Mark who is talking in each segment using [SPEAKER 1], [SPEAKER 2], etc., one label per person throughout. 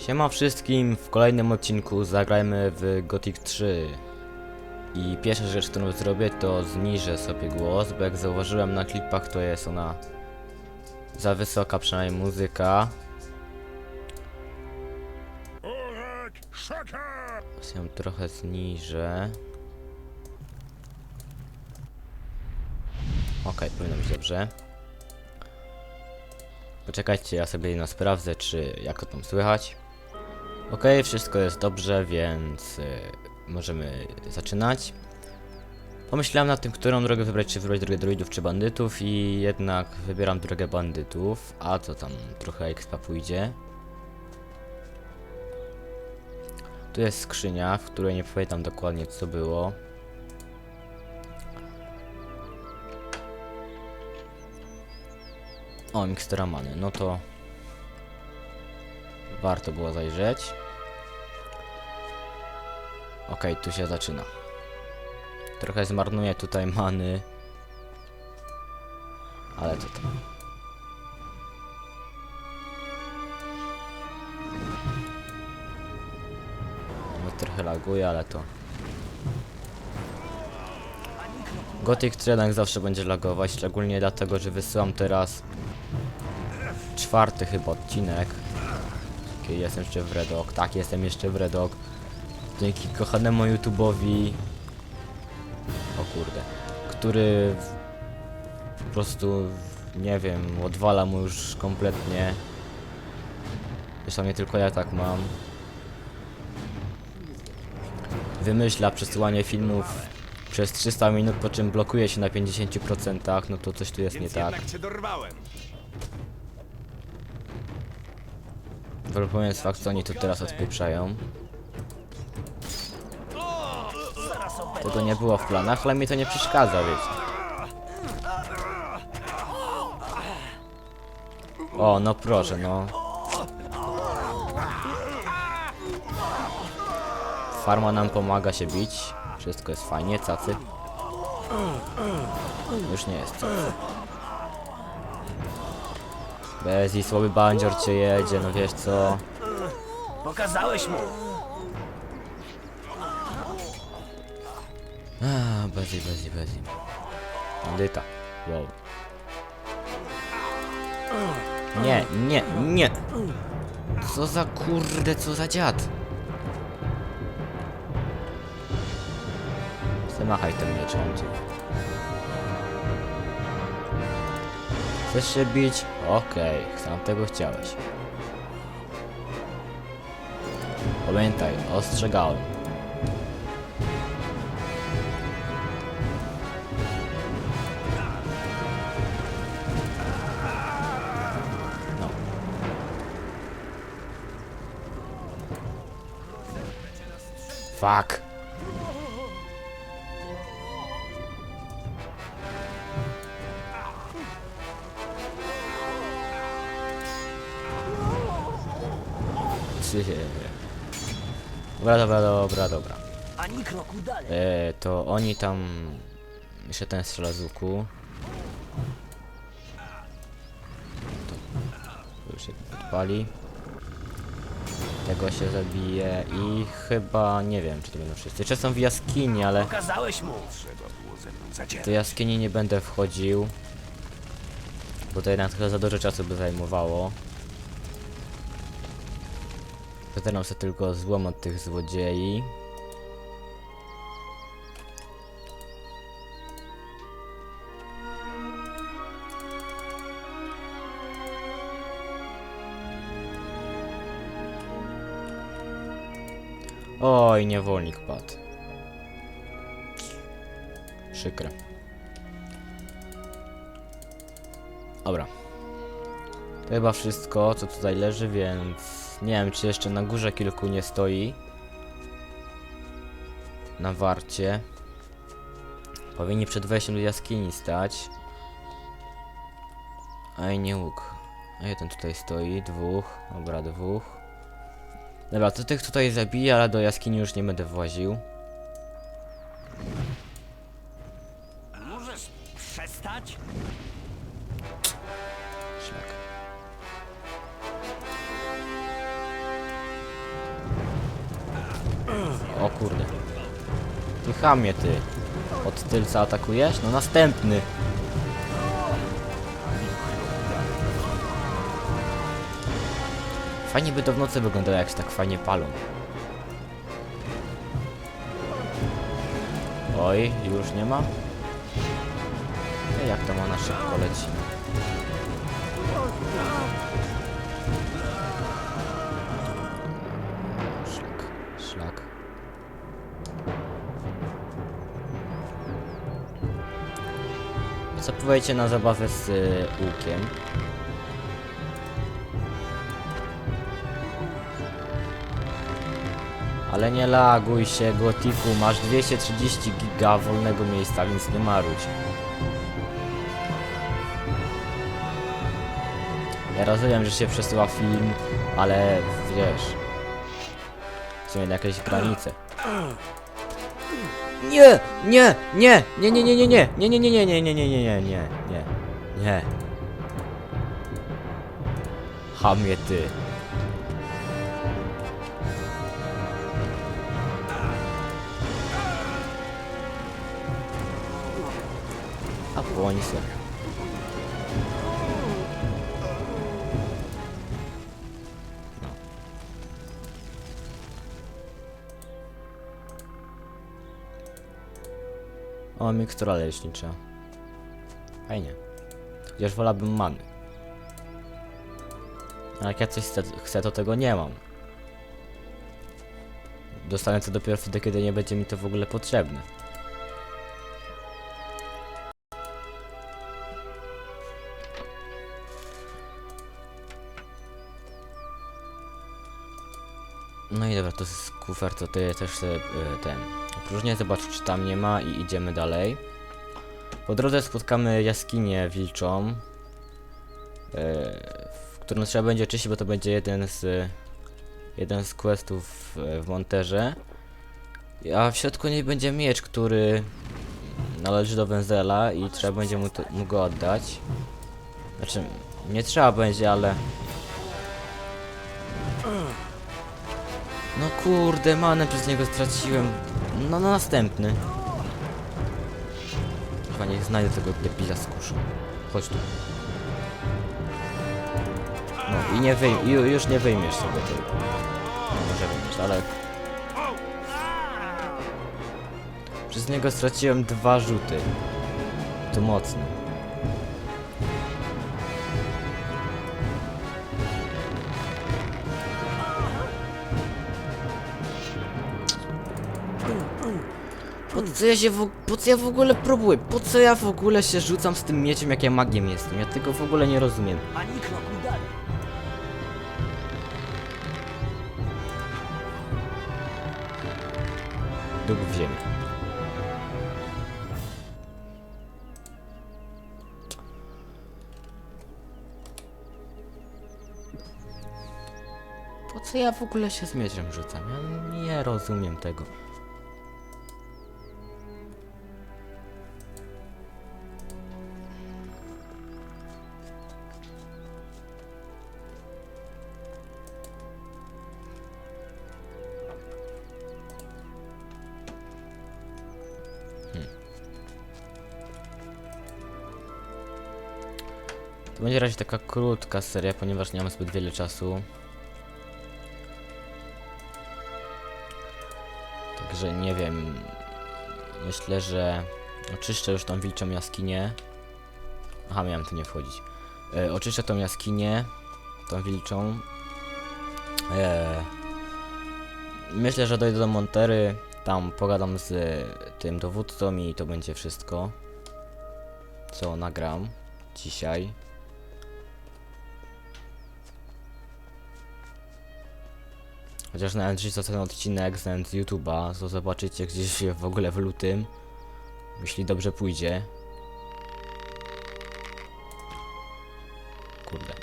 [SPEAKER 1] Siema wszystkim, w kolejnym odcinku zagrajmy w Gothic 3 I pierwsza rzecz, którą zrobię to zniżę sobie głos, bo jak zauważyłem na klipach to jest ona za wysoka, przynajmniej muzyka! Teraz ją trochę zniżę Okej, powinno być dobrze Poczekajcie, ja sobie no sprawdzę, czy jak to tam słychać. Okej, wszystko jest dobrze, więc y, możemy zaczynać. Pomyślałem nad tym, którą drogę wybrać, czy wybrać drogę druidów, czy bandytów i jednak wybieram drogę bandytów, a to tam trochę expa pójdzie. Tu jest skrzynia, w której nie pamiętam dokładnie co było. O, mikstura many, no to warto było zajrzeć. Okej, tu się zaczyna. Trochę zmarnuję tutaj many. Ale to tam. No, trochę laguje, ale to. Gothic 3 jednak zawsze będzie lagować, szczególnie dlatego, że wysyłam teraz czwarty chyba odcinek. Okej, jestem jeszcze w Redok, tak, jestem jeszcze w Redok. Dzięki kochanemu YouTube'owi, o kurde, który po prostu, nie wiem, odwala mu już kompletnie. Zresztą nie tylko ja tak mam. Wymyśla przesyłanie filmów przez 300 minut, po czym blokuje się na 50%, no to coś tu jest nie tak. Wyrównając fakt, co oni tu teraz odpieprzają. Tego nie było w planach, ale mi to nie przeszkadza, wiecie. O, no proszę, no. Farma nam pomaga się bić. Wszystko jest fajnie, cacy. Już nie jest cacy. Bez i słaby bandzior cię jedzie, no wiesz co.
[SPEAKER 2] Pokazałeś mu!
[SPEAKER 1] A, Bezi, bezi, bezi. Bandyta. Wow. Nie, nie, nie! Co za kurde, co za dziad? Zamachaj ten mieczem. ty. Chcesz się bić? Okej, sam tego chciałeś. Pamiętaj, ostrzegałem. Fuck. Dobra, dobra, dobra, dobra.
[SPEAKER 2] Ani kroku dalej.
[SPEAKER 1] E, to oni tam... Jeszcze ten strzela z łuku. To, to już się podpali. Tego się zabije i chyba nie wiem czy to będą wszyscy. Jeszcze są w jaskini, ale
[SPEAKER 2] Pokazałeś mu!
[SPEAKER 3] Trzeba było ze mną zacierać.
[SPEAKER 1] do jaskini nie będę wchodził. Bo to jednak trochę za dużo czasu by zajmowało. Postaram sobie tylko złom od tych złodziei. Oj, niewolnik padł. Przykre. Dobra. To chyba wszystko, co tutaj leży, więc nie wiem, czy jeszcze na górze kilku nie stoi. Na warcie. Powinni przed wejściem do jaskini stać. I nie łuk. Jeden tutaj stoi, dwóch. Dobra, dwóch. Dobra, to tych tutaj zabiję, ale do jaskini już nie będę właził.
[SPEAKER 2] Możesz przestać?
[SPEAKER 1] Szlak. O kurde. Ty chamie ty. Od tylca atakujesz? No następny. Fajnie by to w nocy wyglądało, jak się tak fajnie palą. Oj, już nie ma? Ej, jak to ona szybko leci. Szlak, szlak. Co powiecie na zabawę z y, łukiem? Ale nie laguj się, Gotiku, masz 230 giga wolnego miejsca, więc nie marudź. Ja rozumiem, że się przesyła film, ale wiesz... Są jakieś granice. Nie! Nie! Nie! Nie, nie, nie, nie, nie! Nie, nie, nie, nie, nie, nie, nie, nie, nie, nie, nie, nie. Hamie ty. Se. O, mikstura lecznicza. Fajnie. Chociaż wolałbym many. A jak ja coś chcę, to tego nie mam. Dostanę to dopiero wtedy, kiedy nie będzie mi to w ogóle potrzebne. No i dobra, to jest kufer, to ty też sobie, y, ten opróżnię, zobacz czy tam nie ma i idziemy dalej. Po drodze spotkamy jaskinię wilczą, y, w którą trzeba będzie oczyścić, bo to będzie jeden z jeden z questów y, w monterze. A w środku niej będzie miecz, który należy do Wenzela i trzeba będzie mu, to, mu go oddać. Znaczy, nie trzeba będzie, ale kurde, manę przez niego straciłem. No, no następny. Chyba niech znajdę tego debila z kuszą. Chodź tu. No i nie wyjm ju, już nie wyjmiesz sobie tego. Może wyjmiesz, ale... Przez niego straciłem dwa rzuty. To mocne. Co ja się w, po co ja w ogóle próbuję? Po co ja w ogóle się rzucam z tym mieczem, jak ja magiem jestem? Ja tego w ogóle nie rozumiem.
[SPEAKER 2] Ani kroku dalej.
[SPEAKER 1] W ziemię. Po co ja w ogóle się z mieczem rzucam? Ja nie rozumiem tego. To będzie raczej taka krótka seria, ponieważ nie mamy zbyt wiele czasu. Także nie wiem. Myślę, że oczyszczę już tą wilczą jaskinię. Aha, miałem tu nie wchodzić. E, oczyszczę tą jaskinię, tą wilczą. E, myślę, że dojdę do Montery. Tam pogadam z tym dowódcą i to będzie wszystko. Co nagram dzisiaj. Chociaż jeśli to ten odcinek z YouTube'a, to zobaczycie gdzieś w ogóle w lutym. Jeśli dobrze pójdzie. Kurde.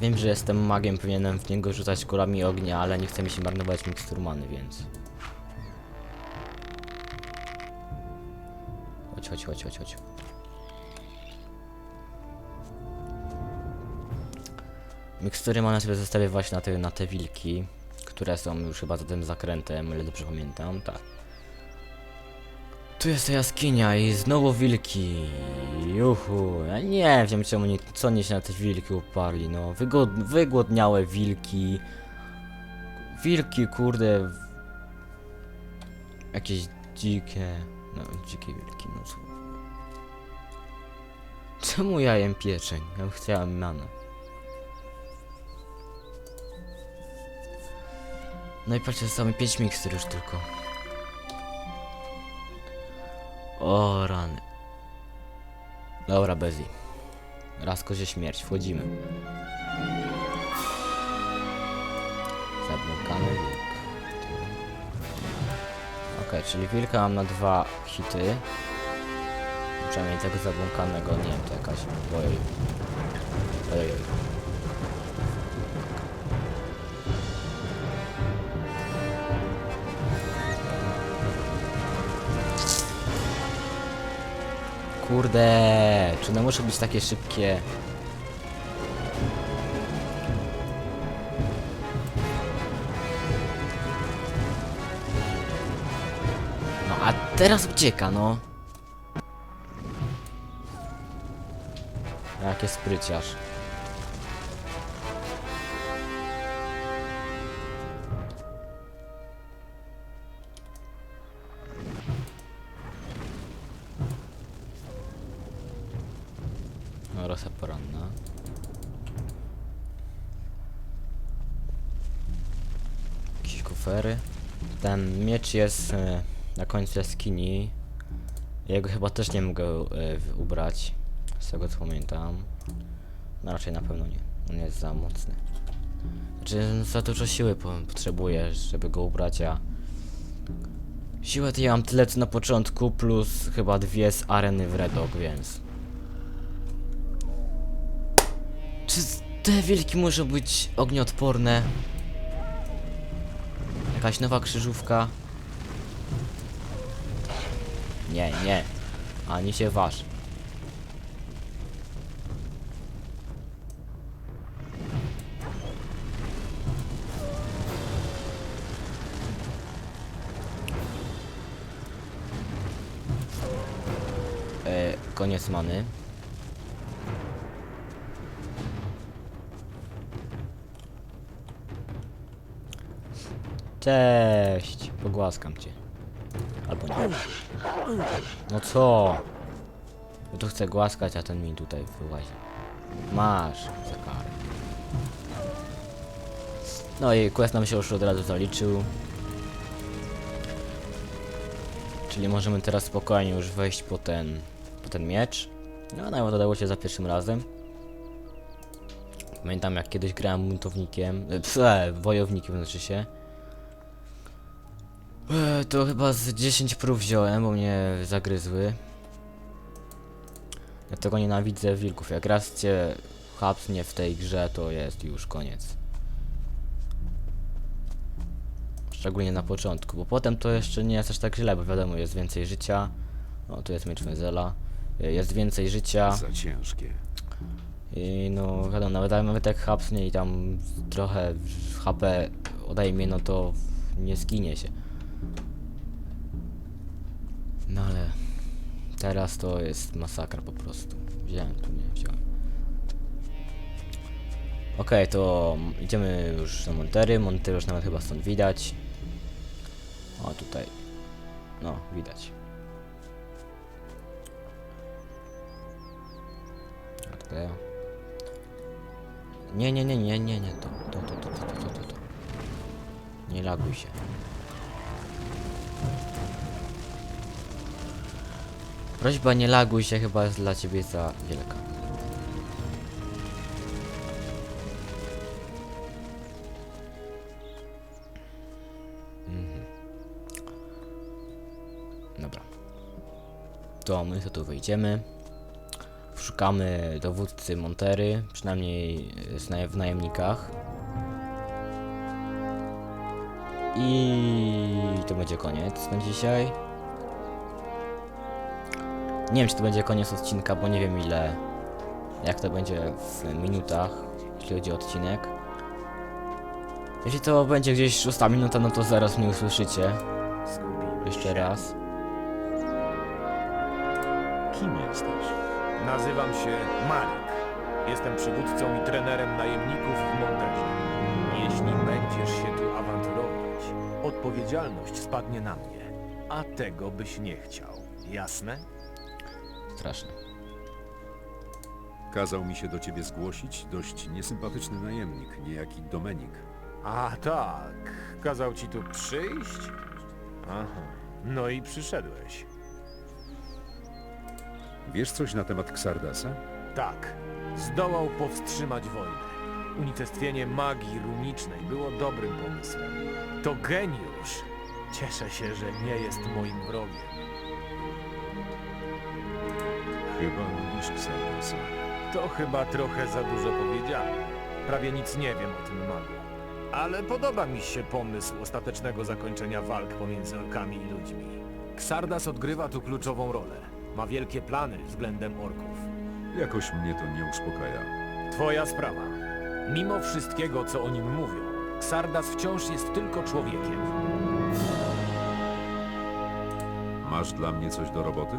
[SPEAKER 1] Wiem, że jestem magiem, powinienem w niego rzucać kulami ognia, ale nie chce mi się marnować mikstur many, więc... Chodź, chodź, chodź, chodź. Mikstury można sobie zostawiać na te, na te wilki, które są już chyba za tym zakrętem, ile dobrze pamiętam, tak. Tu jest ta jaskinia i znowu wilki. Juhu, ja nie wiem czemu nie, co nie się na te wilki uparli, no. Wygod, wygłodniałe wilki. Wilki, kurde. Jakieś dzikie, no dzikie wilki, no co. Czemu ja jem pieczeń? Ja chciałem manę. No i patrzcie, zostało mi 5 mikstur już tylko. O rany. Dobra, Bezi. Raz kozie śmierć, wchodzimy. Zablokany wilk. Okej, czyli wilka mam na dwa hity. Przynajmniej tego zabłąkanego, nie wiem, to jakaś... Ojej. Ojej. Kurde, czy one muszą być takie szybkie? No a teraz ucieka, no. Jakie spryciarz. No, rosa poranna. Jakieś kufery. Ten miecz jest e, na końcu jaskini. Jego chyba też nie mogę w- ubrać. Z tego co pamiętam. No raczej na pewno nie. On jest za mocny. Znaczy za dużo siły po potrzebuję, żeby go ubrać, a... Siłę to ja mam tyle co na początku, plus chyba dwie z areny w Redok, więc... Czy te wilki muszą być ognioodporne? Jakaś nowa krzyżówka? Nie, nie. Ani się waż. E, koniec many. Cześć, pogłaskam cię. Albo nie. No co? Bo to chcę głaskać, a ten mi tutaj wyłazi. Masz za karę. No i quest nam się już od razu zaliczył. Czyli możemy teraz spokojnie już wejść po ten, ten miecz. No, no udało się za pierwszym razem. Pamiętam jak kiedyś grałem buntownikiem, e, pse, wojownikiem znaczy się. E, To chyba z 10 prób wziąłem, bo mnie zagryzły. Dlatego nienawidzę wilków. Jak raz cię chapsnie w tej grze, to jest już koniec. Szczególnie na początku, bo potem to jeszcze nie jest aż tak źle, bo wiadomo, jest więcej życia. O, tu jest miecz Wenzela. E, Jest więcej życia.
[SPEAKER 3] Za ciężkie.
[SPEAKER 1] I no wiadomo, nawet, nawet jak hapsnie i tam trochę HP odejmie, no to nie zginie się. No ale teraz to jest masakra po prostu. Wziąłem tu, nie wziąłem. Okej, to idziemy już na Montery. Montery już nawet chyba stąd widać. O, tutaj. No, widać. Tutaj. Nie, nie, nie, nie, nie, nie, to, to, to, to, to, to, to, to, to. Nie laguj się. Prośba nie laguj się chyba jest dla ciebie za wielka. Mhm. Dobra. To my to tu wyjdziemy. Szukamy dowódcy Montery, przynajmniej w najemnikach. I to będzie koniec na dzisiaj. Nie wiem, czy to będzie koniec odcinka, bo nie wiem ile. Jak to będzie w minutach, jeśli chodzi o odcinek. Jeśli to będzie gdzieś szósta minuta, no to zaraz mnie usłyszycie. Jeszcze raz.
[SPEAKER 4] Kim jesteś?
[SPEAKER 3] Nazywam się Malik. Jestem przywódcą i trenerem najemników w Monterze. Jeśli będziesz się tu awanturować, odpowiedzialność spadnie na mnie. A tego byś nie chciał. Jasne?
[SPEAKER 1] Straszne.
[SPEAKER 4] Kazał mi się do ciebie zgłosić dość niesympatyczny najemnik, niejaki Domenik.
[SPEAKER 3] A tak. Kazał ci tu przyjść? Aha. No i przyszedłeś.
[SPEAKER 4] Wiesz coś na temat Xardasa?
[SPEAKER 3] Tak. Zdołał powstrzymać wojnę. Unicestwienie magii runicznej było dobrym pomysłem. To geniusz. Cieszę się, że nie jest moim wrogiem.
[SPEAKER 4] Chyba lubisz Xardasa.
[SPEAKER 3] To chyba trochę za dużo powiedziane. Prawie nic nie wiem o tym magu. Ale podoba mi się pomysł ostatecznego zakończenia walk pomiędzy orkami i ludźmi. Xardas odgrywa tu kluczową rolę. Ma wielkie plany względem orków.
[SPEAKER 4] Jakoś mnie to nie uspokaja.
[SPEAKER 3] Twoja sprawa. Mimo wszystkiego, co o nim mówią, Xardas wciąż jest tylko człowiekiem.
[SPEAKER 4] Masz dla mnie coś do roboty?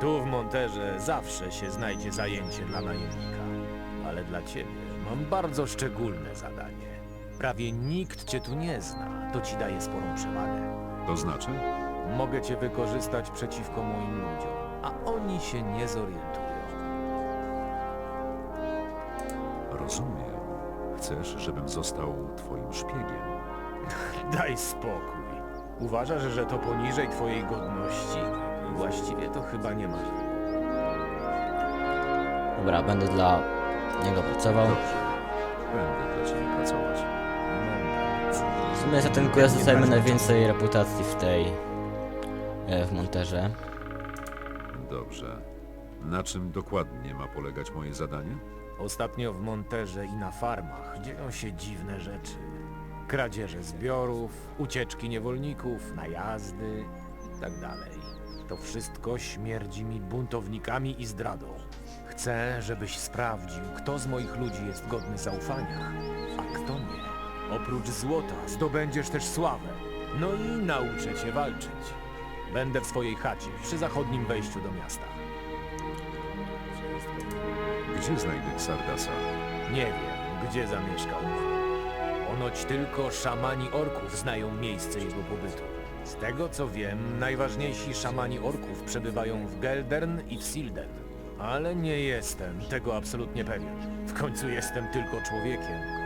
[SPEAKER 3] Tu w Monterze zawsze się znajdzie zajęcie dla najemnika. Ale dla ciebie mam bardzo szczególne zadanie. Prawie nikt cię tu nie zna, to ci daje sporą przewagę.
[SPEAKER 4] To znaczy?
[SPEAKER 3] Mogę cię wykorzystać przeciwko moim ludziom, a oni się nie zorientują.
[SPEAKER 4] Rozumiem. Chcesz, żebym został twoim szpiegiem.
[SPEAKER 3] Daj spokój. Uważasz, że to poniżej twojej godności? Właściwie to chyba nie masz wyboru.
[SPEAKER 1] Dobra, będę dla niego pracował.
[SPEAKER 4] Dobrze. Będę dla ciebie pracować.
[SPEAKER 1] W sumie za ten quest dostajemy najwięcej reputacji w tej... e, w monterze.
[SPEAKER 4] Dobrze. Na czym dokładnie ma polegać moje zadanie?
[SPEAKER 3] Ostatnio w Monterze i na farmach dzieją się dziwne rzeczy. Kradzieże zbiorów, ucieczki niewolników, najazdy itd. To wszystko śmierdzi mi buntownikami i zdradą. Chcę, żebyś sprawdził, kto z moich ludzi jest godny zaufania, a kto nie. Oprócz złota zdobędziesz też sławę. No i nauczę cię walczyć. Będę w swojej chacie przy zachodnim wejściu do miasta.
[SPEAKER 4] Gdzie znajdę Xardasa?
[SPEAKER 3] Nie wiem, gdzie zamieszkał. Ponoć tylko szamani orków znają miejsce jego pobytu. Z tego co wiem, najważniejsi szamani orków przebywają w Geldern i w Silden. Ale nie jestem tego absolutnie pewien. W końcu jestem tylko człowiekiem.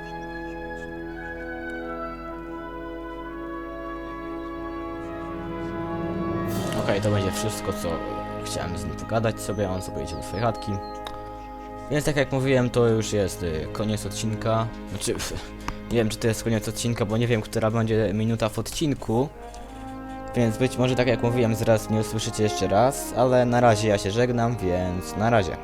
[SPEAKER 1] To będzie wszystko, co chciałem z nim pogadać sobie, on sobie idzie do swojej chatki. Więc tak jak mówiłem, to już jest y, koniec odcinka. Znaczy, nie wiem czy to jest koniec odcinka, bo nie wiem, która będzie minuta w odcinku. Więc być może tak jak mówiłem, zaraz mnie usłyszycie jeszcze raz, ale na razie ja się żegnam, więc na razie.